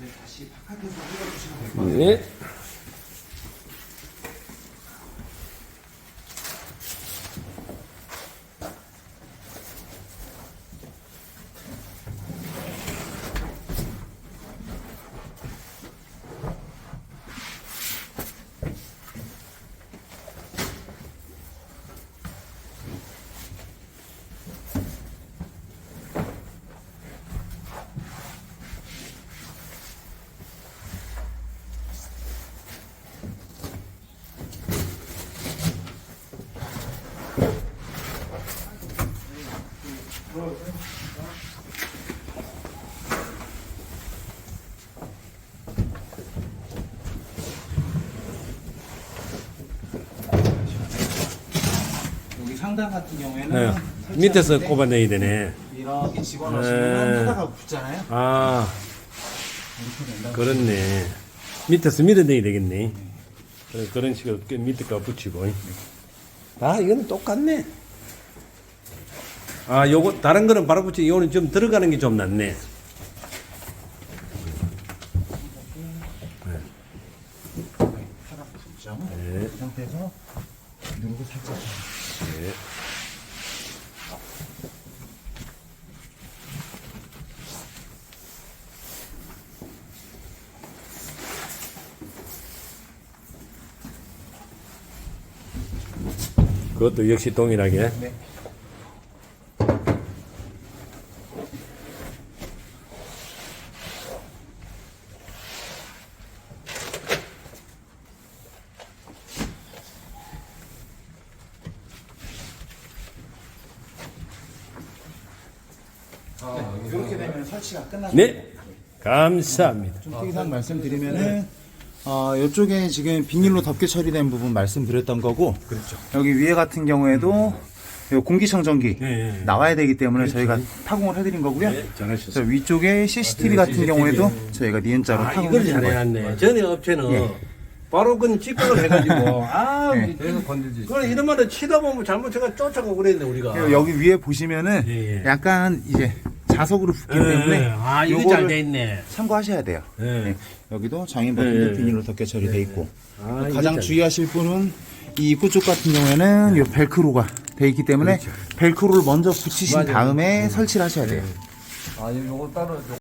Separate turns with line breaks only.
네, 다시 바깥에서 흘러주시면 됩니다. 네. 상단 같은 경우에는
네.
설치할
밑에서
때
꼽아내야 되네.
이렇게 집어넣으시면
네.
하다가 붙잖아요.
아,
이렇게 된다.
그렇네. 밑에서 밀어내야 되겠네. 그래, 그런 식으로 그 밑에가 붙이고. 아, 이거는 똑같네. 아, 요거, 다른 거는 바로 붙이고, 이거는 좀 들어가는 게 좀 낫네.
붙죠.
네.
그 상태에서 누르고 살짝.
네. 그것도 역시 동일하게.
네. 이렇게 되면 설치가 끝났습니다.
네. 감사합니다.
좀 특이사항 말씀드리면은 어, 이쪽에 지금 비닐로 덮개 처리된 부분 말씀드렸던 거고
그렇죠.
여기 위에 같은 경우에도 요 공기청정기
네, 네.
나와야 되기 때문에 저희가 타공을 해드린 거고요.
네,
저
잘하셨어요.
위쪽에 CCTV
아,
같은
CCTV.
경우에도 저희가 니은자로
아,
타공을
이걸
해드린 거예요.
잘해놨네. 전에 업체는
예.
바로 그냥 직구를 해가지고, 아,
네.
그래서 건들지.
그래, 이런 말을 치다 보면 잘못해가 쫓아가고 그랬네, 우리가.
그리고 여기 위에 보시면은
예, 예.
약간 이제 자석으로 붙기
예,
때문에
예. 아, 이거
요거를
잘돼 있네.
참고하셔야 돼요.
예.
네. 여기도 장인 버튼도
예, 예.
비닐로 덮개 처리돼 있고
아, 이거
가장
잘-
주의하실 분은 이 입구 쪽 같은 경우에는 요 벨크로가 돼 있기 때문에 벨크로를 먼저 붙이신
맞아요.
다음에 설치를 하셔야 돼요.
아, 요거 따로 요거